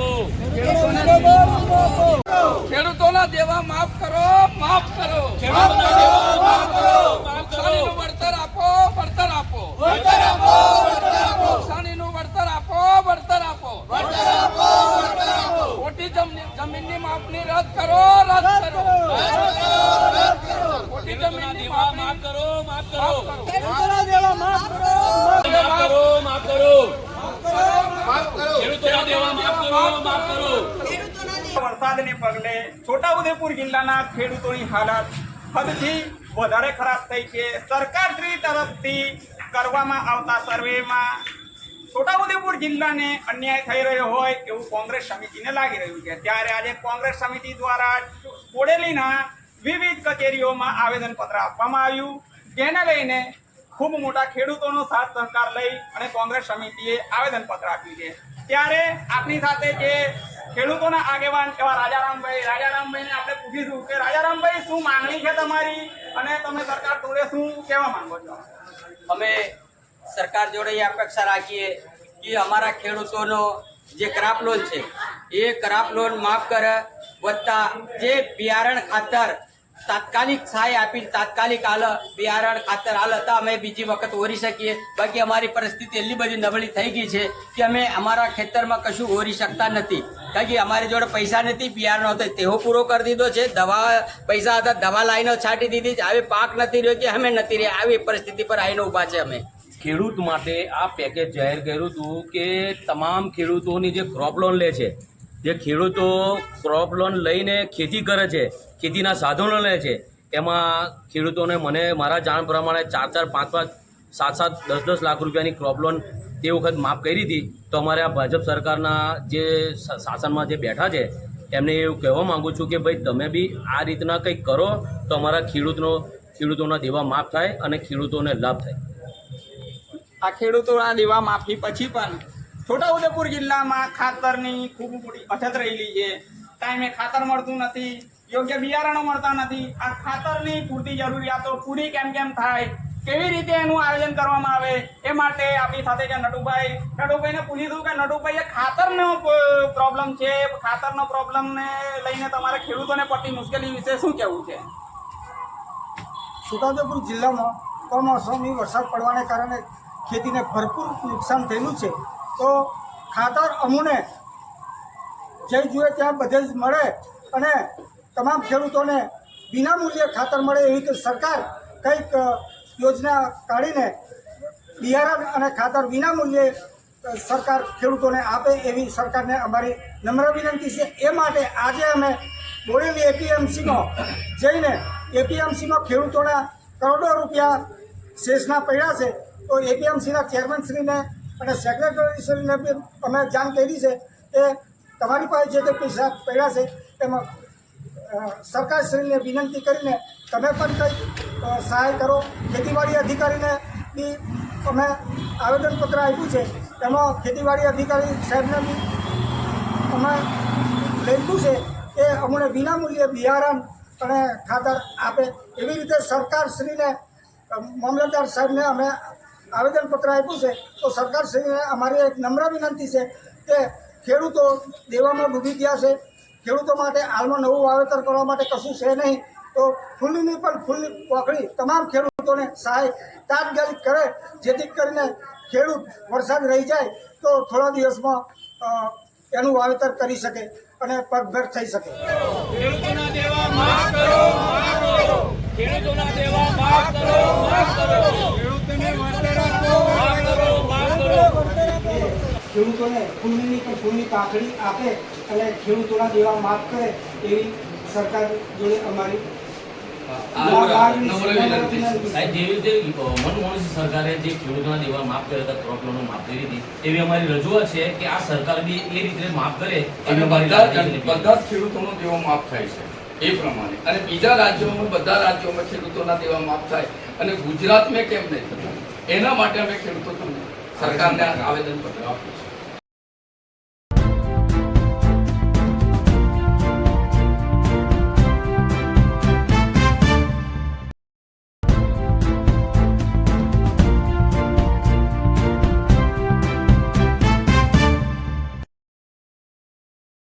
આપો ખેડૂતોના દેવા માફ કરો માફ કરો. ખેડૂતોના દેવા માફ કરો. માફ કરો નુકસાનીનું વળતર આપો. વળતર આપો નુકસાનીનું વળતર આપો વળતર આપો. ખોટી જમીનની માપણી રદ કરો રદ કરો. ખોટી જમીનની માફ કરો માફ કરો. માફ કરો માફ કરો. માફ કરો ખેડૂતોના દેવા માફ કરો માફ કરો વરસાદને પગલે છોટાઉદેપુર જિલ્લાના ખેડૂતોની હાલત હદથી વધારે ખરાબ થઈ છે. સરકારશ્રી તરફથી કરવામાં આવતા સર્વેમાં છોટાઉદેપુર જિલ્લાને અન્યાય થઈ રહ્યો હોય એવું કોંગ્રેસ સમિતિને લાગી રહ્યું છે. ત્યારે આજે કોંગ્રેસ સમિતિ દ્વારા કોડેલીના વિવિધ કચેરીઓમાં આવેદનપત્ર આપવામાં આવ્યું જેને લઈને ખૂબ મોટા ખેડૂતોનો સાથ સહકાર લઈ અને કોંગ્રેસ સમિતિએ આવેદનપત્ર આપ્યું છે. ત્યારે આપની સાથે જે ખેડૂતોના આગેવાન એવા રાજારામભાઈ, રાજારામભાઈને આપણે પૂછીશું કે, રાજારામભાઈ, શું માંગણી છે તમારી અને તમે સરકાર જોડે શું કહેવા માંગો છો? અમે સરકાર જોડે એ અપેક્ષા રાખીએ કે અમારા ખેડૂતોનો જે ક્રાપ લોન છે, એ ક્રાપ લોન માફ કરે વત્તા જે બિયારણ ખાતર તાત્કાલિક સહાય આપી તાત્કાલિક હાલ બિયારણ ખાતર હાલ હતા. અમે બીજી વખત ઓરી શકીએ. બાકી અમારી પરિસ્થિતિ એટલી બધી નબળી થઈ ગઈ છે કે અમે અમારા ખેતરમાં કશું ઓરી શકતા નથી. કારણ કે અમારી જોડે પૈસા નથી બિયારણ હતો. તેવો પૂરો કરી દીધો છે. દવા, પૈસા હતા, દવા લાઈનો છાંટી દીધી છે. આવી પાક નથી રહ્યો કે અમે નથી રહ્યા. આવી પરિસ્થિતિ પર આવીને ઊભા છે અમે. ખેડૂત માટે આ પેકેજ જાહેર કર્યું હતું કે તમામ ખેડૂતોની જે ક્રોપ લોન લે છે જે ખેડૂતો ક્રોપ લોન લઈને ખેતી કરે છે, ખેતીના સાધનો લે છે, એમાં ખેડૂતોને મને મારા જાણ પ્રમાણે ચાર ચાર, પાંચ પાંચ, સાત સાત, દસ દસ લાખ રૂપિયાની ક્રોપ લોન તે વખત માફ કરી હતી. તો અમારે આ ભાજપ સરકારના જે શાસનમાં જે બેઠા છે, એમને એવું કહેવા માંગુ છું કે ભાઈ તમે બી આ રીતના કંઈક કરો તો અમારા ખેડૂતનો, ખેડૂતોના દેવા માફ થાય અને ખેડૂતોને લાભ થાય. આ ખેડૂતોના દેવા માફી પછી પણ છોટાઉદેપુર જિલ્લામાં ખાતરની ખૂબ મોટી અછત રહેલી છે. ટાઈમે ખાતર મળતું નથી, યોગ્ય બિયારણો મળતા નથી. આ ખાતરની પૂરતી જરૂરિયાતો પૂરી કેમ કેમ થાય, કેવી રીતે એનું આયોજન કરવામાં આવે, એ માટે આપણી સાથે છે નટુભાઈ. નટુભાઈને પૂછીશું કે નટુભાઈ એ ખાતરનો પ્રોબ્લેમ છે? ખાતરનો પ્રોબ્લેમને લઈને તમારે ખેડૂતોને પડતી મુશ્કેલી વિશે શું કહેવું છે? છોટાઉદેપુર જિલ્લામાં કમોસમી વરસાદ પડવાને કારણે ખેતીને ભરપૂર નુકસાન થયેલું છે. તો ખાતર અમુને જે જોઈએ ત્યાં બધે જ મળે અને તમામ ખેડૂતોને વિનામૂલ્યે ખાતર મળે એવી રીતે સરકાર કંઈક યોજના કાઢીને બિયારણ અને ખાતર વિનામૂલ્યે સરકાર ખેડૂતોને આપે એવી સરકારને અમારી નમ્ર વિનંતી છે. એ માટે આજે અમે બોરેલી એપીએમસીમાં જઈને એપીએમસીમાં ખેડૂતોના કરોડો રૂપિયા શેષના પડ્યા છે. તો એપીએમસીના ચેરમેનશ્રીને અને સેક્રેટરી શ્રીને બી અમે જાણ કરી છે કે તમારી પાસે જે તે પૈસા પડ્યા છે, એમાં સરકારશ્રીને વિનંતી કરીને તમે પણ કંઈક સહાય કરો. ખેતીવાડી અધિકારીને બી અમે આવેદનપત્ર આપ્યું છે, એમાં ખેતીવાડી અધિકારી સાહેબને બી અમે લખ્યું છે કે અમને વિનામૂલ્યે બિયારણ અને ખાતર આપે. એવી રીતે સરકારશ્રીને મામલતદાર સાહેબને અમે આવેદનપત્ર આપ્યું છે, તો સરકારશ્રીને અમારી એક નમ્ર વિનંતી છે કે ખેડૂતો દેવામાં ડૂબી ગયા છે, ખેડૂતો માટે હાલમાં નવું વાવેતર કરવા માટે કશું છે નહીં, તો ફૂલની પણ ફૂલની પોખડી તમામ ખેડૂતોને સહાય તાત્કાલિક કરે, જેથી કરીને ખેડૂત વરસાદ રહી જાય, તો થોડા દિવસમાં એનું વાવેતર કરી શકે અને પગભેર થઈ શકે. ખેડૂતોના દેવા માફ કરો. ખેડૂતોના દેવા માફ કરો માફ કરો માફ કરો માફ કરો ખેડૂતોને ફૂલની પણ ફૂલની પાંખડી આપે અને ખેડૂતોના દેવા માફ કરે એવી સરકાર જોડે અમારી સરકારે જે ખેડૂતોના દેવા માફ કર્યા હતા ક્રોપ લોનો માફ કરી હતી એવી અમારી રજૂઆત છે કે આ સરકાર બી એ રીતે માફ કરે. બધા ખેડૂતોનો દેવો માફ થાય છે એ પ્રમાણે. અને બીજા રાજ્યોમાં બધા રાજ્યોમાં ખેડૂતોના દેવા માફ થાય. અને ગુજરાતમાં કેમ નહીં થતા? એના માટે અમે ખેડૂતો સરકારને આવેદન પત્ર આપ્યું છે.